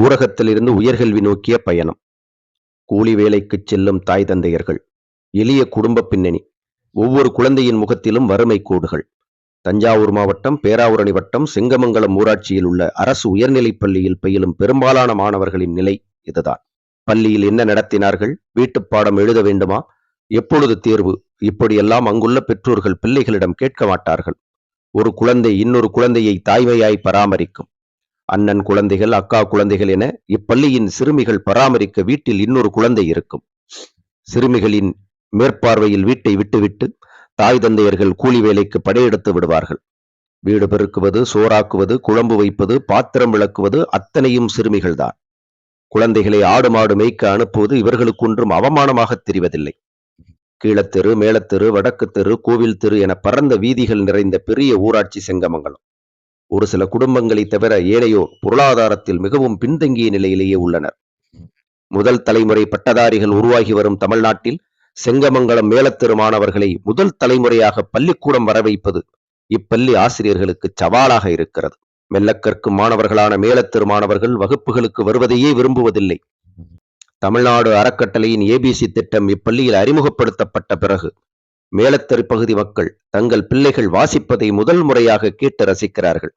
ஊரகத்திலிருந்து உயர்கல்வி நோக்கிய பயணம். கூலி வேலைக்குச் செல்லும் தாய் தந்தையர்கள் எளிய குடும்ப பின்னணி ஒவ்வொரு குழந்தையின் முகத்திலும் வறுமை கோடுகள். தஞ்சாவூர் மாவட்டம் பேராவூரணி வட்டம் செங்கமங்கலம் ஊராட்சியில் உள்ள அரசு உயர்நிலைப் பள்ளியில் பயிலும் பெரும்பாலான மாணவர்களின் நிலை இதுதான். பள்ளியில் என்ன நடத்தினார்கள்? வீட்டுப் பாடம் எழுத வேண்டுமா? எப்பொழுது தேர்வு? இப்படியெல்லாம் அங்குள்ள பெற்றோர்கள் பிள்ளைகளிடம் கேட்க மாட்டார்கள். ஒரு குழந்தை இன்னொரு குழந்தையை தாய்மையாய் பராமரிக்கும். அண்ணன் குழந்தைகள் அக்கா குழந்தைகள் என இப்பள்ளியின் சிறுமிகள் பராமரிக்க வீட்டில் இன்னொரு குழந்தை இருக்கும். சிறுமிகளின் மேற்பார்வையில் வீட்டை விட்டுவிட்டு தாய் தந்தையர்கள் கூலி வேலைக்கு படையெடுத்து விடுவார்கள். வீடு பெருக்குவது சோறாக்குவது குழம்பு வைப்பது பாத்திரம் விளக்குவது அத்தனையும் சிறுமிகள்தான். குழந்தைகளை ஆடு மாடு மேய்க்க அனுப்புவது இவர்களுக்கு ஒன்றும் அவமானமாக தெரிவதில்லை. கீழத்தெரு மேலத்தெரு வடக்கு தெரு கோவில் தெரு என பரந்த வீதிகள் நிறைந்த பெரிய ஊராட்சி செங்கமங்கலம். ஒரு சில குடும்பங்களை தவிர ஏனையோர் பொருளாதாரத்தில் மிகவும் பின்தங்கிய நிலையிலேயே உள்ளனர். முதல் தலைமுறை பட்டதாரிகள் உருவாகி வரும் தமிழ்நாட்டில் செங்கமங்கலம் மேலத்தெரு மாணவர்களை முதல் தலைமுறையாக பள்ளிக்கூடம் வர வைப்பது இப்பள்ளி ஆசிரியர்களுக்கு சவாலாக இருக்கிறது. மெல்ல கற்கும் மாணவர்களான மேலத்திருமானவர்கள் வகுப்புகளுக்கு வருவதையே விரும்புவதில்லை. தமிழ்நாடு அறக்கட்டளையின் ஏபிசி திட்டம் இப்பள்ளியில் அறிமுகப்படுத்தப்பட்ட பிறகு மேலத்தெரு பகுதி மக்கள் தங்கள் பிள்ளைகள் வாசிப்பதை முதல் முறையாக கேட்டு ரசிக்கிறார்கள்.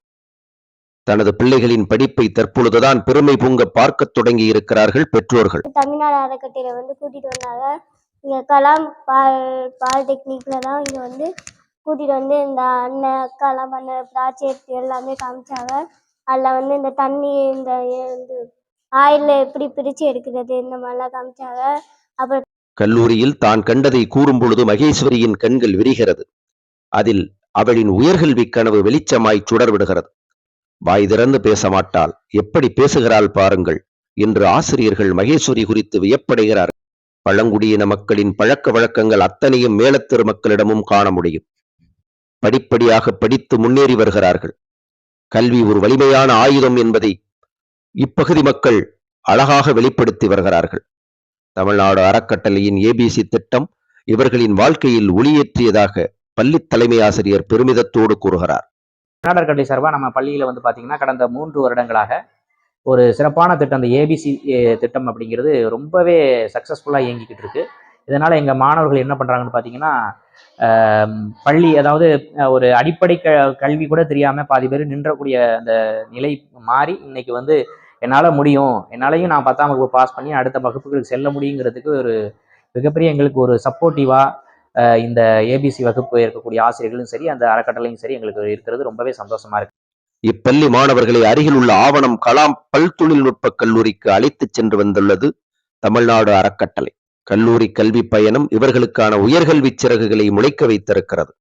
தனது பிள்ளைகளின் படிப்பை தற்பொழுதுதான் பெருமை பொங்க பார்க்கத் தொடங்கி இருக்கிறார்கள் பெற்றோர்கள். தமிழ்நாடு அறக்கட்டையில வந்து கூட்டிட்டு வந்தாங்க. இங்க கலாம் பாலிடெக்னிக்ல தான் இங்க வந்து கூட்டிட்டு வந்து இந்த அண்ணன் அக்காலாம் பண்ண ப்ராஜெக்ட் எல்லாமே காமிச்சாங்க. அதில் வந்து இந்த தண்ணி இந்த இது ஆயில் எப்படி பிரித்து எடுக்கிறது இந்த மாதிரிலாம் காமிச்சாங்க. அப்புறம் கல்லூரியில் தான் கண்டதை கூறும் பொழுது மகேஸ்வரியின் கண்கள் விரிகிறது. அதில் அவளின் உயர்கல்வி கனவு வெளிச்சமாய் சுடர்விடுகிறது. வாய் திறந்து பேச மாட்டாள். எப்படி பேசுகிறாள் பாருங்கள் என்று ஆசிரியர்கள் மகேஸ்வரி குறித்து வியப்படைகிறார்கள் பழங்குடியின மக்களின் பழக்க வழக்கங்கள் அத்தனையும் மேலத்தெரு மக்களிடமும் காண முடியும். படிப்படியாக படித்து முன்னேறி வருகிறார்கள். கல்வி ஒரு வலிமையான ஆயுதம் என்பதை இப்பகுதி மக்கள் அழகாக வெளிப்படுத்தி வருகிறார்கள். தமிழ்நாடு அறக்கட்டளையின் ஏபிசி திட்டம் இவர்களின் வாழ்க்கையில் ஒளியேற்றியதாக பள்ளி தலைமை ஆசிரியர் பெருமிதத்தோடு கூறுகிறார். கர்நாடக கல்வி சார்பாக நம்ம பள்ளியில் வந்து பார்த்தீங்கன்னா கடந்த மூன்று வருடங்களாக ஒரு சிறப்பான திட்டம் அந்த ஏபிசி திட்டம் அப்படிங்கிறது ரொம்பவே சக்ஸஸ்ஃபுல்லாக இயங்கிக்கிட்டு இருக்கு. இதனால் எங்கள் மாணவர்கள் என்ன பண்ணுறாங்கன்னு பார்த்தீங்கன்னா பள்ளி அதாவது ஒரு அடிப்படை க கல்வி கூட தெரியாமல் பாதி பேர் நின்றக்கூடிய அந்த நிலை மாறி இன்னைக்கு வந்து என்னால் முடியும். என்னாலையும் நான் பத்தாம் வகுப்பு பாஸ் பண்ணி அடுத்த வகுப்புகளுக்கு செல்ல முடியுங்கிறதுக்கு ஒரு மிகப்பெரிய எங்களுக்கு ஒரு சப்போர்ட்டிவாக இந்த ஏபிசி வகுப்பு இருக்கக்கூடிய ஆசிரியர்களும் சரி அந்த அறக்கட்டளையும் சரி எங்களுக்கு இருக்கிறது ரொம்பவே சந்தோஷமா இருக்கு. இப்பள்ளி மாணவர்களை அருகில் உள்ள ஆவணம் கலாம் பல் தொழில்நுட்ப கல்லூரிக்கு அழைத்துச் சென்று வந்துள்ளது தமிழ்நாடு அறக்கட்டளை. கல்லூரி கல்வி பயணம் இவர்களுக்கான உயர்கல்வி சிறகுகளை முளைக்க வைத்திருக்கிறது.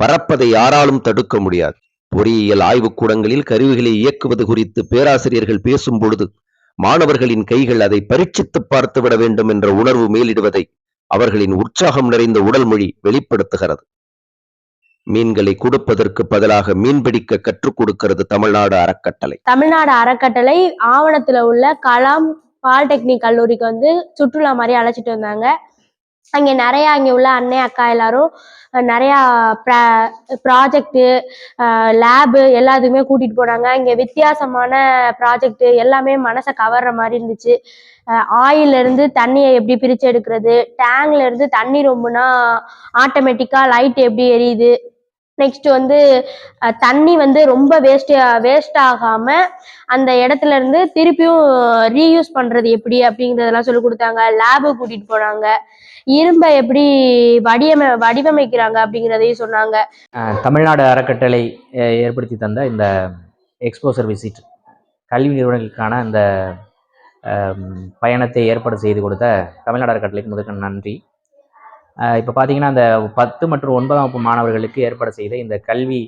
பறப்பதை யாராலும் தடுக்க முடியாது. பொறியியல் ஆய்வுக்கூடங்களில் கருவிகளை இயக்குவது குறித்து பேராசிரியர்கள் பேசும் பொழுது மாணவர்களின் கைகள் அதை பரீட்சித்து பார்த்து விட வேண்டும் என்ற உணர்வு மேலிடுவதை அவர்களின் உற்சாகம் நிறைந்த உடல் மொழி வெளிப்படுத்துகிறது. மீன்களை கொடுப்பதற்கு பதிலாக மீன்பிடிக்க கற்றுக் கொடுக்கிறது தமிழ்நாடு அறக்கட்டளை. தமிழ்நாடு அறக்கட்டளை ஆவணத்துல உள்ள கலாம் பாலிடெக்னிக் கல்லூரிக்கு வந்து சுற்றுலா மாதிரி அழைச்சிட்டு வந்தாங்க. அங்கே நிறையா அங்கே உள்ள அண்ணன் அக்கா எல்லாரும் நிறையா ப்ரா ப்ராஜெக்ட்டு லேபு எல்லாத்துக்குமே கூட்டிகிட்டு போனாங்க. இங்கே வித்தியாசமான ப்ராஜெக்ட்டு எல்லாமே மனசை கவர்ற மாதிரி இருந்துச்சு. ஆயிலேருந்து தண்ணியை எப்படி பிரித்து எடுக்கிறது டேங்க்லேருந்து தண்ணி ரொம்புனா ஆட்டோமேட்டிக்காக லைட் எப்படி எரியுது நெக்ஸ்ட் வந்து தண்ணி வந்து ரொம்ப வேஸ்ட் வேஸ்ட் ஆகாம அந்த இடத்துல இருந்து திருப்பியும் ரீயூஸ் பண்றது எப்படி அப்படிங்கறதெல்லாம் சொல்லி கொடுத்தாங்க. லேபு கூட்டிட்டு போனாங்க. இரும்பை எப்படி வடிவமை வடிவமைக்கிறாங்க அப்படிங்கிறதையும் சொன்னாங்க. தமிழ்நாடு அறக்கட்டளை ஏற்படுத்தி தந்த இந்த எக்ஸ்போசர் விசிட் கல்வி நிறுவனங்களுக்கான இந்த பயணத்தை ஏற்பாடு செய்து கொடுத்த தமிழ்நாடு அறக்கட்டளைக்கு முதற்க நன்றி. இப்போ பார்த்தீங்கன்னா அந்த பத்து மற்றும் ஒன்பதாம் வகுப்பு மாணவர்களுக்கு ஏற்பாடு செய்த இந்த கல்வி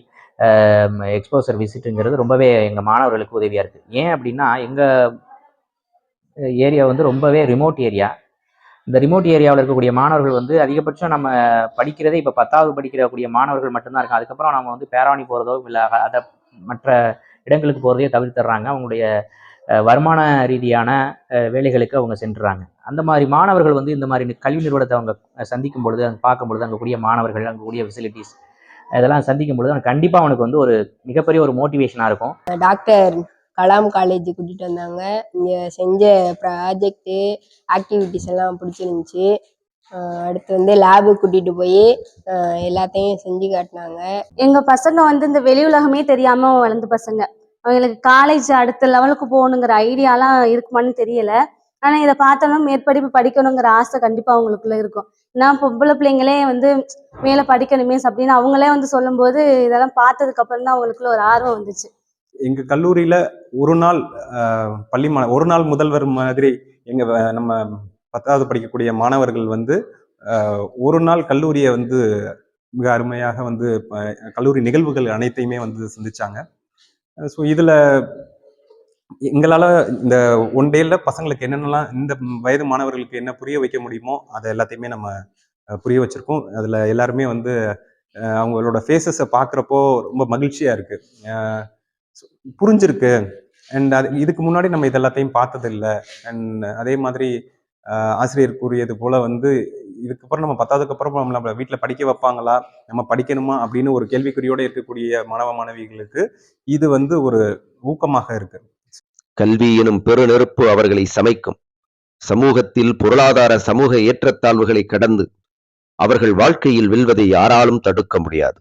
எக்ஸ்போசர் விசிட்டுங்கிறது ரொம்பவே எங்கள் மாணவர்களுக்கு உதவியாக இருக்குது ஏன் அப்படின்னா எங்கள் ஏரியா வந்து ரொம்பவே ரிமோட் ஏரியா இந்த ரிமோட் ஏரியாவில் இருக்கக்கூடிய மாணவர்கள் வந்து அதிகபட்சம் நம்ம படிக்கிறதே இப்போ பத்தாவது படிக்கிறக்கூடிய மாணவர்கள் மட்டும்தான் இருக்கும் அதுக்கப்புறம் நம்ம வந்து பேராணி போகிறதோ இல்லை அதை மற்ற இடங்களுக்கு போகிறதையோ தவிர்த்துறாங்க அவங்களுடைய வருமான ரீதியான வேலைகளுக்கு அவங்க சென்றுறாங்க. அந்த மாதிரி மாணவர்கள் வந்து இந்த மாதிரி கல்வி நிறுவனத்தை அவங்க சந்திக்கும் பொழுது அங்கே பார்க்கும் பொழுது அங்கே கூடிய மாணவர்கள் அங்கே கூடிய ஃபெசிலிட்டிஸ் இதெல்லாம் சந்திக்கும் பொழுது அவனுக்கு கண்டிப்பாக அவனுக்கு வந்து ஒரு மிகப்பெரிய ஒரு மோட்டிவேஷனாக இருக்கும். டாக்டர் கலாம் காலேஜ் கூட்டிட்டு வந்தாங்க. இங்க செஞ்ச ப்ராஜெக்ட்டு ஆக்டிவிட்டிஸ் எல்லாம் பிடிச்சிருந்துச்சி. அடுத்து வந்து லேபு கூட்டிட்டு போய் எல்லாத்தையும் செஞ்சு காட்டினாங்க. எங்க பசங்க வந்து இந்த வெளி உலகமே தெரியாம வளர்ந்த பசங்க. அவங்களுக்கு காலேஜ் அடுத்த லெவலுக்கு போகணுங்கிற ஐடியாலாம் இருக்குமான்னு தெரியல. ஆனா இதை பார்த்தோம்னா மேற்படிப்பு படிக்கணுங்கிற ஆசை கண்டிப்பா அவங்களுக்குள்ள இருக்கும். நான் பொம்பளை பிள்ளைங்களே வந்து மேல படிக்கணுமே அப்படின்னு அவங்களே வந்து சொல்லும்போது இதெல்லாம் பார்த்ததுக்கு அப்புறம் தான் அவங்களுக்குள்ள ஒரு ஆர்வம் வந்துச்சு. எங்க கல்லூரியில ஒரு நாள் பள்ளி மா ஒரு நாள் முதல்வர் மாதிரி எங்க நம்ம பத்தாவது படிக்கக்கூடிய மாணவர்கள் வந்து ஒரு நாள் கல்லூரியை வந்து மிக அருமையாக வந்து ப- கல்லூரி நிகழ்வுகள் அனைத்தையுமே வந்து சந்திச்சாங்க. ஸோ இதில் எங்களால் இந்த ஒன் டேயில் பசங்களுக்கு என்னென்னலாம் இந்த வயது மாணவர்களுக்கு என்ன புரிய வைக்க முடியுமோ அதை எல்லாத்தையுமே நம்ம புரிய வச்சுருக்கோம். அதில் எல்லாருமே வந்து அவங்களோட ஃபேஸஸை பார்க்குறப்போ ரொம்ப மகிழ்ச்சியாக இருக்குது புரிஞ்சிருக்கு. அண்ட் அது இதுக்கு முன்னாடி நம்ம இது எல்லாத்தையும் பார்த்ததில்ல. அண்ட் அதே மாதிரி ஆசிரியர் கூறியது போல வந்து இதுக்கப்புறம் நம்ம பத்தாவதுக்கு அப்புறம் நம்ம வீட்டில் படிக்க வைப்பாங்களா? நம்ம படிக்கணுமா? அப்படின்னு ஒரு கேள்விக்குறியோட இருக்கக்கூடிய மாணவ மாணவிகளுக்கு இது வந்து ஒரு ஊக்கமாக இருக்கு. கல்வி எனும் பெருநெருப்பு அவர்களை சமைக்கும். சமூகத்தில் பொருளாதார சமூக ஏற்றத்தாழ்வுகளை கடந்து அவர்கள் வாழ்க்கையில் வெல்வதை யாராலும் தடுக்க முடியாது.